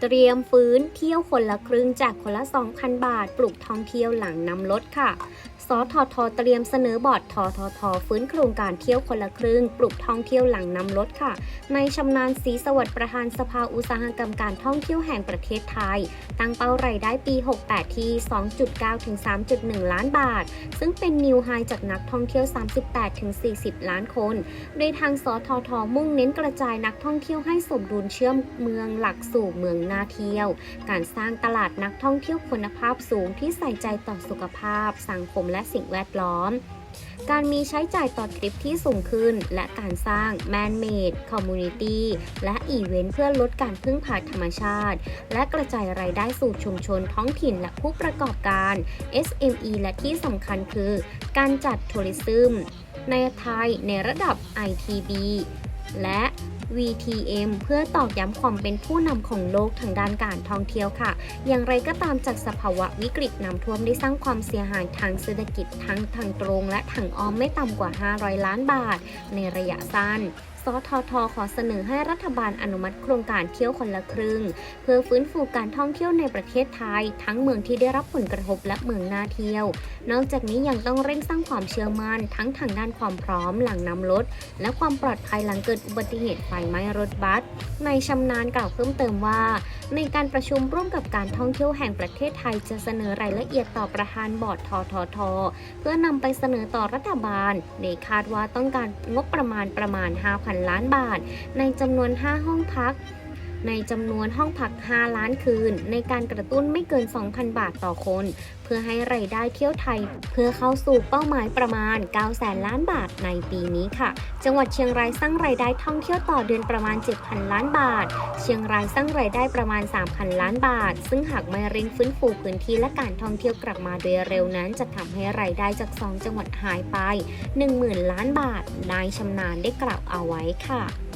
เตรียมฟื้นเที่ยวคนละครึ่งจากคนละ 2,000 บาท ปลูกท่องเที่ยวหลังนำรถค่ะสททเตรียมเสนอบอร์ดทททฟื้นโครงการเที่ยวคนละครึ่ง ปลูกท่องเที่ยวหลังนำรถค่ะ ในชำนาญศรีสวัสดิ์ประธานสภาอุตสาหกรรมการท่องเที่ยวแห่งประเทศไทย ตั้งเป้ารายได้ปี 68 ที่ 2.9 ถึง 3.1 ล้านบาท ซึ่งเป็นนิวไฮจากนักท่องเที่ยว 38 ถึง 40 ล้านคน โดยทางสททมุ่งเน้นกระจายนักท่องเที่ยวให้สมดุลเชื่อมเมืองหลักสู่เมืองนาเที่ยว การสร้างตลาดนักท่องเที่ยวคุณภาพสูงที่ใส่ใจต่อสุขภาพ สังคมและสิ่งแวดล้อม การมีใช้จ่ายต่อทริปที่สูงขึ้น และการสร้าง Man-made Community และอีเวนต์เพื่อลดการพึ่งพาธรรมชาติ และกระจายรายได้สู่ชุมชนท้องถิ่นและผู้ประกอบการ SME และที่สำคัญคือ การจัดทัวริซึมในไทยในระดับ ITB และ VTM เพื่อตอกย้ำความเป็นผู้นำของโลกทางด้านการท่องเที่ยวค่ะ อย่างไรก็ตามจากสภาวะวิกฤตน้ำท่วมได้สร้างความเสียหายทางเศรษฐกิจทั้งทางตรงและทางอ้อมไม่ต่ำกว่า 500 ล้านบาท ในระยะสั้น ททขอเสนอให้รัฐบาลอนุมัติโครงการเที่ยวคนละครึ่ง เพื่อฟื้นฟูการท่องเที่ยวในประเทศไทย ทั้งเมืองที่ได้รับผลกระทบและเมืองน่าเที่ยว นอกจากนี้ยังต้องเร่งสร้างความเชื่อมั่นทั้งทางด้านความพร้อมหลังนำรถและความปลอดภัยหลังเกิดอุบัติเหตุไฟไหม้รถบัสในชำนาญกล่าวเพิ่มเติมว่า ในการประชุมร่วมกับการท่องเที่ยวแห่งประเทศไทยจะเสนอรายละเอียดต่อประธานบอร์ดททท เพื่อนำไปเสนอต่อรัฐบาลโดยคาดว่าต้องการงบประมาณประมาณ 5,000ล้านบาท ในจำนวน 5 ห้องพัก ในจำนวนห้องพัก 5 ล้านคืน ในการกระตุ้นไม่เกิน 2,000 บาทต่อคน เพื่อให้ไรายได้เที่ยวไทย เพื่อเข้าสู่เป้าหมายประมาณ 9 แสนล้านบาทในปีนี้ค่ะ จังหวัดเชียงรายสร้างไรายได้ท่องเที่ยวต่อเดือนประมาณ 7,000 ล้านบาท เชียงรายสร้างไรายได้ประมาณ 3,000 ล้านบาท ซึ่งหากไม่เร่งฟื้นฟูพื้นที่และการท่องเที่ยวกลับมาโดยเร็วนั้นจะทำให้ไรายได้จาก 2 จังหวัดหายไป 10,000 ล้านบาท นายชำนาญได้กล่าวเอาไว้ค่ะ